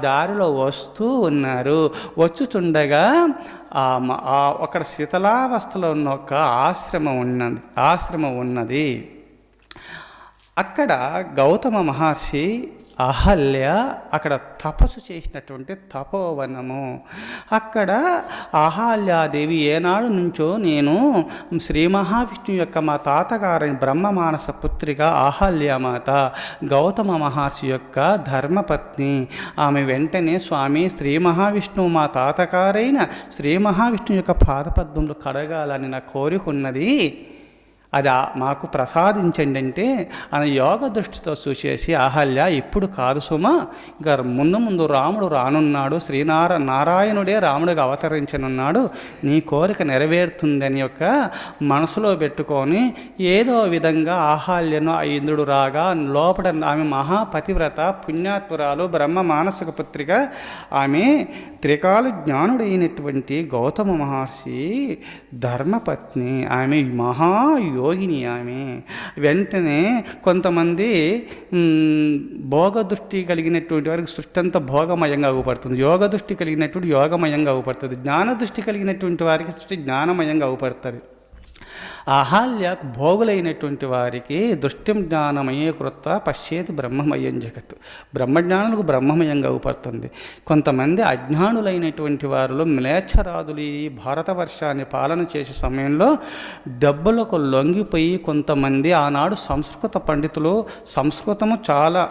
దారిలో వస్తూ ఉన్నారు. వచ్చుచుండగా ఆ మ- ఆ అక్కడ శీతలావస్థలో ఉన్న ఒక ఆశ్రమం ఉన్నది ఆశ్రమం ఉన్నది. అక్కడ గౌతమ మహర్షి అహల్య అక్కడ తపస్సు చేసినటువంటి తపోవనము. అక్కడ అహల్యాదేవి ఏనాడు నుంచో నేను శ్రీ మహావిష్ణు యొక్క మా తాతగారి బ్రహ్మ మానస పుత్రిగా అహల్యమాత గౌతమ మహర్షి యొక్క ధర్మపత్ని. ఆమె వెంటనే స్వామి శ్రీ మహావిష్ణువు మా తాతగారైన శ్రీ మహావిష్ణువు యొక్క పాదపద్మంలో కడగాలని నా కోరిక ఉన్నది. అది మాకు ప్రసాదించండి అంటే ఆయన యోగ దృష్టితో చూసేసి అహల్య ఇప్పుడు కాదు సుమ ఇంకా ముందు ముందు రాముడు రానున్నాడు శ్రీనార నారాయణుడే రాముడిగా అవతరించనున్నాడు నీ కోరిక నెరవేరుతుందని యొక్క మనసులో పెట్టుకొని ఏదో విధంగా ఆహాల్యను ఆ ఇంద్రుడు రాగా లోపల ఆమె మహాపతివ్రత పుణ్యాత్పురాలు బ్రహ్మ మానసిక పుత్రిక ఆమె త్రికాల జ్ఞానుడైనటువంటి గౌతమ మహర్షి ధర్మపత్ని ఆమె యోగిని ఆమె. వెంటనే కొంతమంది భోగ దృష్టి కలిగినటువంటి వారికి సృష్టి అంతా భోగమయంగా అవుపడుతుంది. యోగ దృష్టి కలిగినటువంటి యోగమయంగా అవుపడుతుంది. జ్ఞాన దృష్టి కలిగినటువంటి వారికి సృష్టి జ్ఞానమయంగా అవుపడుతుంది. అహల్య భోగులైనటువంటి వారికి దృష్టి జ్ఞానమయ్యే కృత పశ్చేతి బ్రహ్మమయం జగత్. బ్రహ్మజ్ఞానులకు బ్రహ్మమయంగా అవుపడుతుంది కొంతమంది అజ్ఞానులైనటువంటి వారిలో మ్లేచ్ఛరాదులు ఈ భారతవర్షాన్ని పాలన చేసే సమయంలో డబ్బులకు లొంగిపోయి కొంతమంది ఆనాడు సంస్కృత పండితులు సంస్కృతము చాలా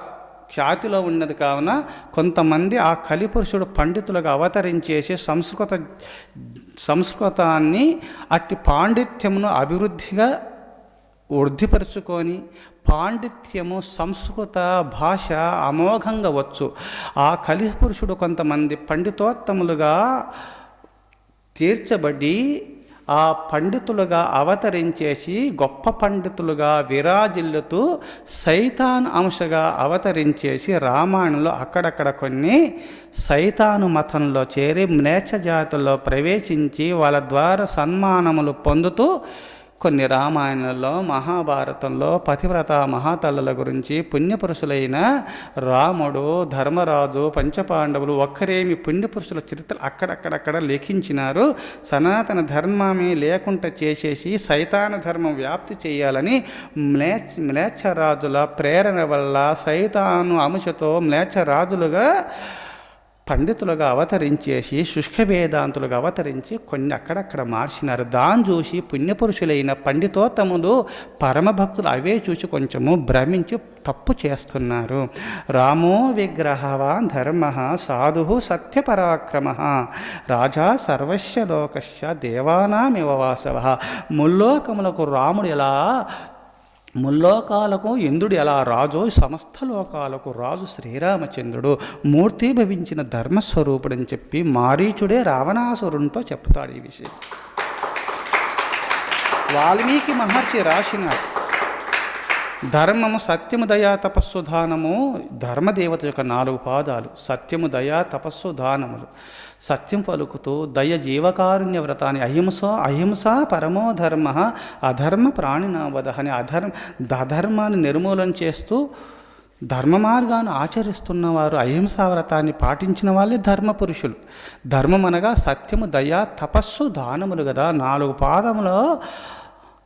ఖ్యాతిలో ఉన్నది కావున కొంతమంది ఆ కలిపురుషుడు పండితులుగా అవతరించేసి సంస్కృత సంస్కృతాన్ని అట్టి పాండిత్యమును అభివృద్ధిగా వృద్ధిపరుచుకొని పాండిత్యము సంస్కృత భాష అమోఘంగా వచ్చు. ఆ కలిపురుషుడు కొంతమంది పండితోత్తములుగా తీర్చబడి ఆ పండితులుగా అవతరించేసి గొప్ప పండితులుగా విరాజిల్లుతూ సైతాన్ అంశగా అవతరించేసి రామాయణంలో అక్కడక్కడ కొన్ని సైతాను మతంలో చేరి మ్లేచ్ఛ జాతుల్లో ప్రవేశించి వాళ్ళ ద్వారా సన్మానములు పొందుతూ కొన్ని రామాయణంలో మహాభారతంలో పతివ్రత మహాతల్లుల గురించి పుణ్యపురుషులైన రాముడు ధర్మరాజు పంచపాండవులు ఒక్కరేమి పుణ్యపురుషుల చరిత్రలు అక్కడక్కడక్కడ లిఖించినారు. సనాతన ధర్మమే లేకుండా చేసేసి సైతాన ధర్మం వ్యాప్తి చేయాలని మ్లేచ్ మ్లేచ్ఛరాజుల ప్రేరణ వల్ల సైతాను అంశతో మ్లేచ్ఛరాజులుగా పండితులుగా అవతరించేసి శుష్క వేదాంతులుగా అవతరించి కొన్ని అక్కడక్కడ మార్చినారు. దాన్ని చూసి పుణ్యపురుషులైన పండితోత్తములు పరమభక్తులు అవే చూసి కొంచెము భ్రమించి తప్పు చేస్తున్నారు. రామో విగ్రహవాన్ ధర్మ సాధు సత్యపరాక్రమ రాజా సర్వస్య లోకస్య దేవానామివ వాసవ. ముల్లోకములకు రాముడు ఎలా ముల్లోకాలకు ఇంద్రుడు ఎలా రాజో సమస్త లోకాలకు రాజు శ్రీరామచంద్రుడు మూర్తి భవించిన ధర్మస్వరూపుడని చెప్పి మారీచుడే రావణాసురునితో చెప్తాడు ఈ విషయం. వాల్మీకి మహర్షి రాసినారు. ధర్మము సత్యము దయా తపస్సు దానము ధర్మదేవత యొక్క నాలుగు పాదాలు సత్యము దయా తపస్సు దానములు. సత్యం పలుకుతూ దయ జీవకారుణ్య వ్రతాన్ని అహింస అహింస పరమో ధర్మ అధర్మ ప్రాణినావధ అని అధర్మ అధర్మాన్ని నిర్మూలన చేస్తూ ధర్మ మార్గాన్ని ఆచరిస్తున్న వారు అహింసా వ్రతాన్ని పాటించిన వాళ్ళే ధర్మ పురుషులు. ధర్మం అనగా సత్యము దయ తపస్సు దానములు కదా నాలుగు పాదములో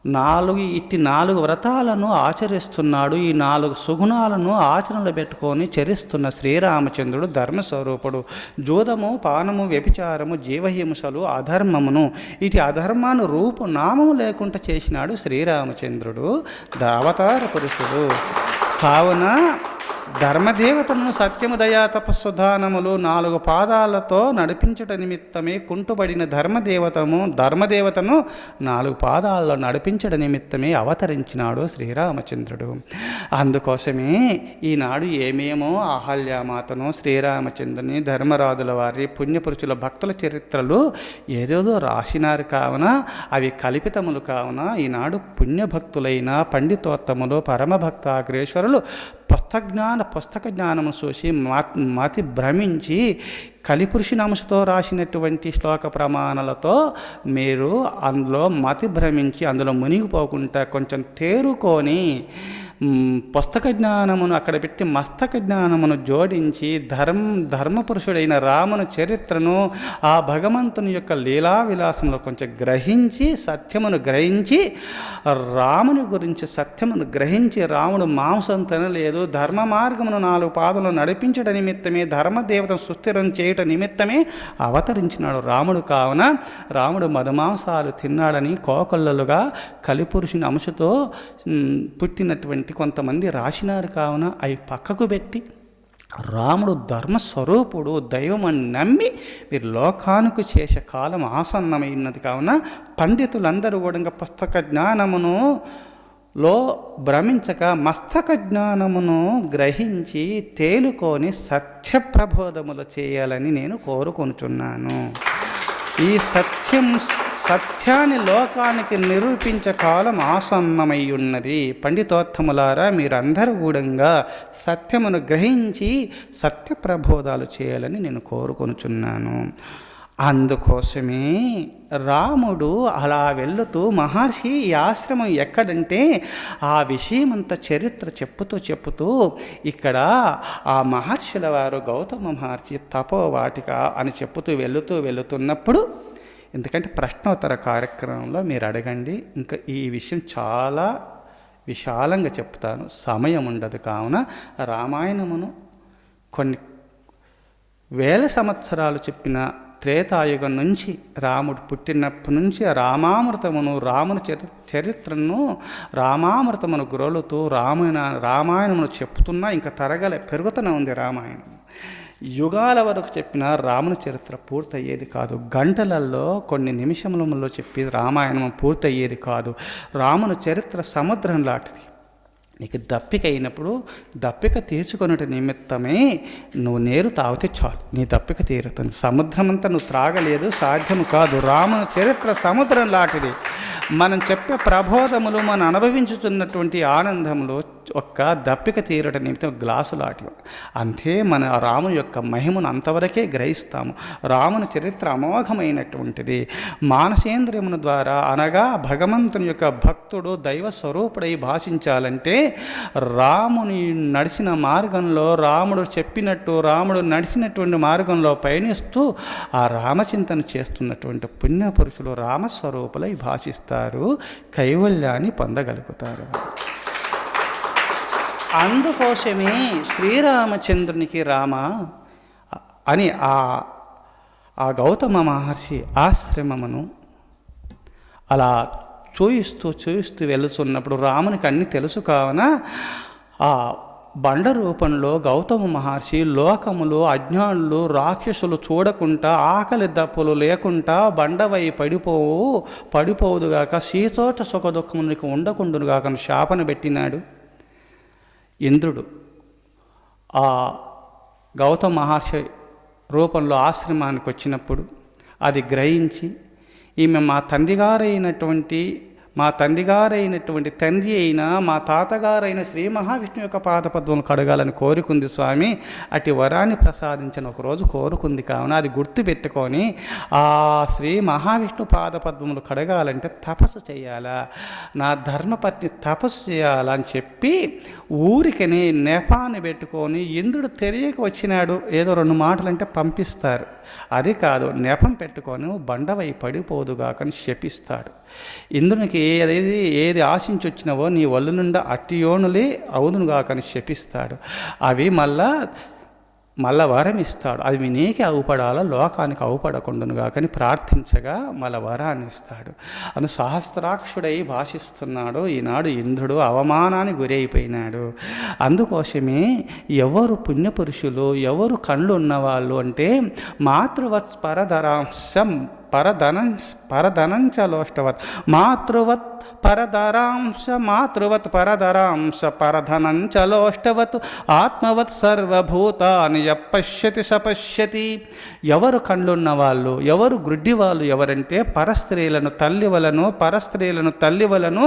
నాలుగు ఇట్టి నాలుగు వ్రతాలను ఆచరిస్తున్నాడు. ఈ నాలుగు సుగుణాలను ఆచరణలో పెట్టుకొని చరిస్తున్న శ్రీరామచంద్రుడు ధర్మస్వరూపుడు. జూదము పానము వ్యభిచారము జీవహింసలు అధర్మమును ఇటు అధర్మాను రూపు నామము లేకుండా చేసినాడు శ్రీరామచంద్రుడు ద- అవతార పురుషుడు. కావున ధర్మదేవతను సత్యము దయా తపస్సుధానములు నాలుగు పాదాలతో నడిపించుట నిమిత్తమే కుంటుబడిన ధర్మదేవతము ధర్మదేవతను నాలుగు పాదాలలో నడిపించట నిమిత్తమే అవతరించినాడు శ్రీరామచంద్రుడు. అందుకోసమే ఈనాడు ఏమేమో అహల్యామాతను శ్రీరామచంద్రుని ధర్మరాజుల వారి పుణ్యపురుషుల భక్తుల చరిత్రలు ఏదేదో రాసినారు కావున అవి కల్పితములు కావున ఈనాడు పుణ్యభక్తులైన పండితోత్తములు పరమభక్తాగ్రేశ్వరులు పుస్తజ్ఞాన పుస్తక జ్ఞానము చూసి మతి భ్రమించి కలిపురుషునాంశతో రాసినటువంటి శ్లోక ప్రమాణాలతో మీరు అందులో మతి భ్రమించి అందులో మునిగిపోకుండా కొంచెం తేరుకొని పుస్తక జ్ఞానమును అక్కడ పెట్టి మస్తక జ్ఞానమును జోడించి ధర్మ ధర్మపురుషుడైన రాముని చరిత్రను ఆ భగవంతుని యొక్క లీలా విలాసంలో కొంచెం గ్రహించి సత్యమును గ్రహించి రాముని గురించి సత్యమును గ్రహించి రాముడు మాంసం తినలేదు ధర్మ మార్గమును నాలుగు పాదములు నడిపించట నిమిత్తమే ధర్మదేవత సుస్థిరం చేయట నిమిత్తమే అవతరించినాడు రాముడు కావున రాముడు మధుమాంసాలు తిన్నాడని కోకొల్లలుగా కలిపురుషుని అంశతో పుట్టినటువంటి పుట్టినటువంటి కొంతమంది రాసినారు కావున అవి పక్కకు పెట్టి రాముడు ధర్మస్వరూపుడు దైవం అని నమ్మి మీరు లోకానికి చేసే కాలం ఆసన్నమై ఉన్నది కావున పండితులందరూ కూడా పుస్తక జ్ఞానమును లో భ్రమించక మస్తక జ్ఞానమును గ్రహించి తేలుకొని సత్య ప్రబోధములు చేయాలని నేను కోరుకొనుచున్నాను. ఈ సత్యం సత్యాన్ని లోకానికి నిరూపించే కాలం ఆసన్నమై ఉన్నది పండితోత్తములారా మీరందరూ కూడా సత్యమును గ్రహించి సత్య ప్రబోధాలు చేయాలని నేను కోరుకొనుచున్నాను. అందుకోసమే రాముడు అలా వెళుతూ మహర్షి ఈ ఆశ్రమం ఎక్కడంటే ఆ విషయమంతా చరిత్ర చెప్పుతూ చెప్పుతూ ఇక్కడ ఆ మహర్షుల వారు గౌతమ మహర్షి తపోవాటిక అని చెప్పుతూ వెళుతూ వెళుతున్నప్పుడు ఎందుకంటే ప్రశ్నోత్తర కార్యక్రమంలో మీరు అడగండి. ఇంకా ఈ విషయం చాలా విశాలంగా చెప్తాను. సమయం ఉండదు కావున రామాయణమును కొన్ని వేల సంవత్సరాలు చెప్పిన త్రేతాయుగం నుంచి రాముడు పుట్టినప్పటి నుంచి రామామృతమును రాముని చరి చరిత్రను రామామృతమును గ్రోలుతూ రామాయణ రామాయణమును చెప్తున్నా ఇంకా తరగలే పెరుగుతూనే ఉంది రామాయణం. యుగాల వరకు చెప్పిన రాముని చరిత్ర పూర్తయ్యేది కాదు. గంటలలో కొన్ని నిమిషములలో చెప్పి రామాయణం పూర్తయ్యేది కాదు. రాముని చరిత్ర సముద్రం లాంటిది. నీకు దప్పిక అయినప్పుడు దప్పిక తీర్చుకొనుట నిమిత్తమే నువ్వు నీరు తాగితే చాలు. నీ దప్పిక తీరుతుంది. సముద్రం అంతా నువ్వు త్రాగలేదు సాధ్యము కాదు. రాముని చరిత్ర సముద్రం లాంటిది. మనం చెప్పే ప్రబోధములు మనం అనుభవించుతున్నటువంటి ఆనందములు ఒక్క దప్పిక తీరట నిమిత్తం గ్లాసు అంతే మన రాముని యొక్క మహిమను అంతవరకే గ్రహిస్తాము. రాముని చరిత్ర అమోఘమైనటువంటిది. మానసేంద్రియమును ద్వారా అనగా భగవంతుని యొక్క భక్తుడు దైవ స్వరూపుడై భాషించాలంటే రాముని నడిచిన మార్గంలో రాముడు చెప్పినట్టు రాముడు నడిచినటువంటి మార్గంలో పయనిస్తూ ఆ రామచింతన చేస్తున్నటువంటి పుణ్యపురుషులు రామస్వరూపులై భాషిస్తారు. కైవల్యాన్ని పొందగలుగుతారు. అందుకోసమే శ్రీరామచంద్రునికి రామ అని ఆ ఆ గౌతమ మహర్షి ఆశ్రమమును అలా చూయిస్తూ చూయిస్తూ వెళుతున్నప్పుడు రామునికి అన్ని తెలుసు కావున ఆ బండ రూపంలో గౌతమ మహర్షి లోకములు అజ్ఞానులు రాక్షసులు చూడకుండా ఆకలి దప్పులు లేకుండా బండవై పడిపోవు పడిపోవుదుగాక శీతోట సుఖ దుఃఖమునికి ఉండకుండుగాక శాపన పెట్టినాడు. ఇంద్రుడు. ఆ గౌతమ మహర్షి రూపంలో ఆశ్రమానికి వచ్చినప్పుడు అది గ్రహించి ఈమె మా తండ్రి గారైనటువంటి మా తండ్రి గారైనటువంటి తండ్రి అయిన మా తాతగారైన శ్రీ మహావిష్ణు యొక్క పాదపద్మను కడగాలని కోరుకుంది స్వామి. అటు వరాన్ని ప్రసాదించిన ఒకరోజు కోరుకుంది. కావున అది గుర్తుపెట్టుకొని ఆ శ్రీ మహావిష్ణు పాదపద్మములు కడగాలంటే తపస్సు చేయాలా. నా ధర్మపత్ని తపస్సు చేయాలా అని చెప్పి ఊరికని నెపాన్ని పెట్టుకొని ఇంద్రుడు తెలియక వచ్చినాడు. ఏదో రెండు మాటలంటే పంపిస్తారు. అది కాదు నెపం పెట్టుకొని బండవై పడిపోదుగాకని శపిస్తాడు ఇంద్రునికి ఏది ఏది ఆశించి వచ్చినవో నీ ఒళ్ళు నుండి అట్టియోనులే అవునుగాకని శపిస్తాడు. అవి మళ్ళా మళ్ళా వరం ఇస్తాడు అది నీకే అవుపడాలా లోకానికి అవుపడకుండును కాకని ప్రార్థించగా మళ్ళా వరాన్ని ఇస్తాడు. అను సహస్రాక్షుడై భాషిస్తున్నాడు. ఈనాడు ఇంద్రుడు అవమానానికి గురైపోయినాడు. అందుకోసమే ఎవరు పుణ్యపురుషులు ఎవరు కళ్ళు ఉన్నవాళ్ళు అంటే మాతృవత్పరధరాంశం పరధనం పరధనంచ లోష్టవత్ మాతృవత్ పరధరాంశ మాతృవత్ పరధరాంశ పరధనంచ లోష్టవత్ ఆత్మవత్ సర్వభూతాన్ని యపశ్యతి సపశ్యతి. ఎవరు కళ్ళున్న వాళ్ళు ఎవరు గుడ్డి వాళ్ళు ఎవరంటే పరస్త్రీలను తల్లి వలను పరస్త్రీలను తల్లి వలను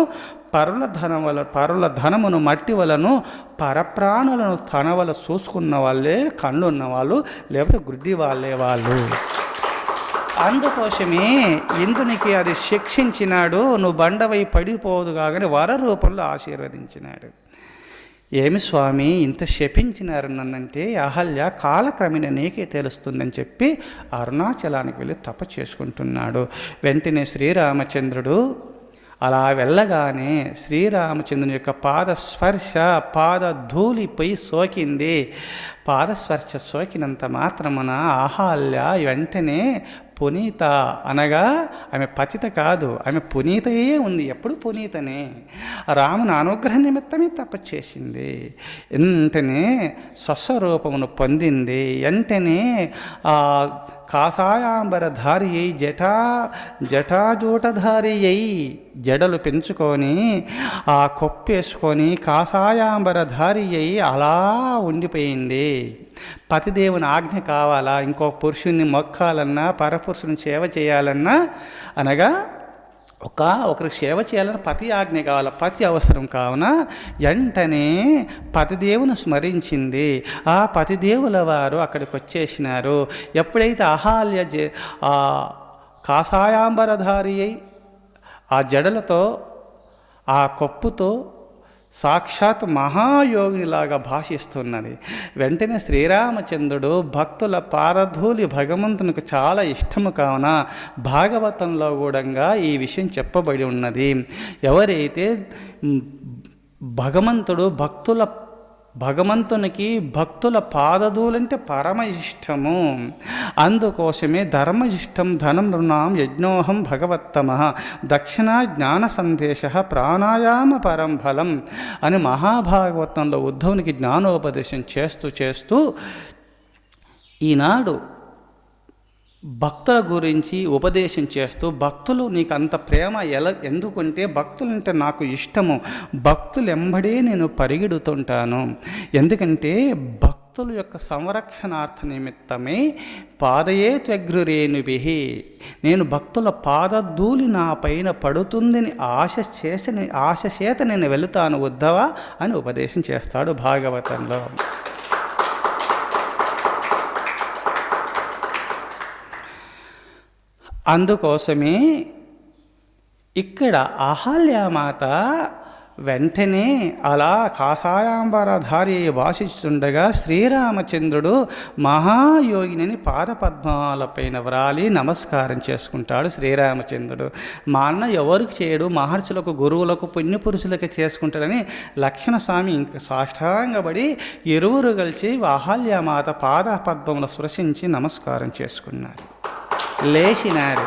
పరుల ధనం వల పరుల ధనమును మట్టి వలను పరప్రాణులను తన వల చూసుకున్న వాళ్ళే కళ్ళున్న వాళ్ళు లేకపోతే గుడ్డి వాళ్ళే వాళ్ళు. అందుకోసమే ఇందునికి అది శిక్షించినాడు నువ్వు బండవై పడిపోదు కాగానే వర రూపంలో ఆశీర్వదించినాడు. ఏమి స్వామి ఇంత శపించినారు నన్నంటే అహల్య కాలక్రమేణ నీకే తెలుస్తుందని చెప్పి అరుణాచలానికి వెళ్ళి తప చేసుకుంటున్నాడు. వెంటనే శ్రీరామచంద్రుడు అలా వెళ్ళగానే శ్రీరామచంద్రుని యొక్క పాదస్పర్శ పాద ధూళిపై సోకింది. పాదస్పర్శ సోకినంత మాత్రమున ఆహాల్య వెంటనే పునీత అనగా ఆమె పతిత కాదు ఆమె పునీతయే ఉంది ఎప్పుడు పునీతనే. రాముని అనుగ్రహ నిమిత్తమే తపస్చేసింది వెంటనే స్వస్వరూపమును పొందింది వెంటనే ఆ జఠా అయి జటా జటాజూటధారి అయి జడలు పెంచుకొని ఆ కొప్పేసుకొని కాషాయాంబరధారి అయి అలా ఉండిపోయింది. పతిదేవుని ఆజ్ఞ కావాలా? ఇంకో పురుషుణ్ణి మొక్కాలన్నా పరపురుషుని సేవ చేయాలన్నా అనగా ఒక ఒకరికి సేవ చేయాలని పతి ఆజ్ఞ కావాలి? పతి అవసరం కావున వెంటనే పతిదేవుని స్మరించింది. ఆ పతిదేవుల వారు అక్కడికి వచ్చేసినారు. ఎప్పుడైతే అహాల్య జ ఆ కాషాయాంబరధారి అయి ఆ జడలతో ఆ కొప్పుతో సాక్షాత్ మహాయోగినిలాగా భాషిస్తున్నది. వెంటనే శ్రీరామచంద్రుడు భక్తుల పారధూలి భగవంతునికి చాలా ఇష్టము కావున భాగవతంలో కూడా ఈ విషయం చెప్పబడి ఉన్నది. ఎవరైతే భగవంతుడు భక్తుల భగవంతునికి భక్తుల పాదధూలంటే పరమ ఇష్టము. అందుకోసమే ధర్మ ఇష్టం ధనం రుణాం యజ్ఞోహం భగవత్తమ. దక్షిణ జ్ఞాన సందేశ ప్రాణాయామ పరం ఫలం అని మహాభాగవతంలో ఉద్ధవునికి జ్ఞానోపదేశం చేస్తూ చేస్తూ ఈనాడు భక్తుల గురించి ఉపదేశం చేస్తూ భక్తులు నీకు అంత ప్రేమ ఎలా ఎందుకంటే భక్తులంటే నాకు ఇష్టము. భక్తులు ఎంబడే నేను పరిగెడుతుంటాను. ఎందుకంటే భక్తుల యొక్క సంరక్షణార్థ నిమిత్తమే పాదయే త్వగ్రురేణుభి. నేను భక్తుల పాదధూళి నా పైన పడుతుందని ఆశ చేసి ఆశ చేత నేను వెళుతాను ఉద్దవా అని ఉపదేశం చేస్తాడు భాగవతంలో. అందుకోసమే ఇక్కడ అహల్యామాత వెంటనే అలా కాషాయాంబరధారి భాషిస్తుండగా శ్రీరామచంద్రుడు మహాయోగిని పాదపద్మాలపైన వ్రాలి నమస్కారం చేసుకుంటాడు శ్రీరామచంద్రుడు. మా అన్న ఎవరికి చేయడు? మహర్షులకు గురువులకు పుణ్యపురుషులకు చేసుకుంటాడని లక్ష్మణస్వామి ఇంక సాష్టాంగపడి ఇరువురు కలిసి అహల్యామాత పాదపద్మమును స్పృశించి నమస్కారం చేసుకున్నారు. లేచినారు.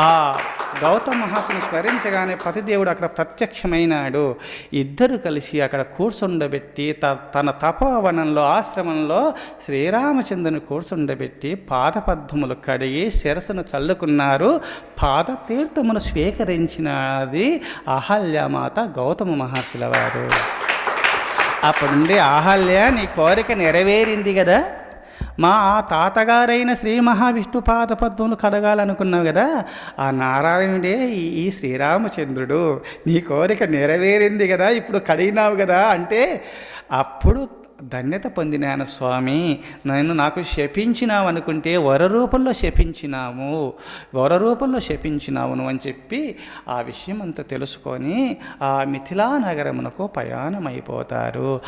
ఆ గౌతమ మహాత్ముని స్మరించగానే పతిదేవుడు అక్కడ ప్రత్యక్షమైనాడు. ఇద్దరు కలిసి అక్కడ కూర్చుండబెట్టి త తన తపోవనంలో ఆశ్రమంలో శ్రీరామచంద్రుని కూర్చుండబెట్టి పాదపద్మములు కడిగి శిరస్సును చల్లుకున్నారు. పాదతీర్థమును స్వీకరించినది అహల్యమాత గౌతమ మహర్షుల వారు. అప్పుడుండి ఆహల్య నీ కోరిక నెరవేరింది కదా మా ఆ తాతగారైన శ్రీ మహావిష్ణు పాదపద్మములు కడగాలనుకున్నావు కదా ఆ నారాయణుడే ఈ ఈ శ్రీరామచంద్రుడు. నీ కోరిక నెరవేరింది కదా ఇప్పుడు కడిగినావు కదా అంటే అప్పుడు ధన్యత పొందినాను స్వామి. నేను నాకు శపించినావు అనుకుంటే వర రూపంలో శపించినాము వర రూపంలో శపించినావును అని చెప్పి ఆ విషయం అంతా తెలుసుకొని ఆ మిథిలా నగరమునకు ప్రయాణమైపోతారు.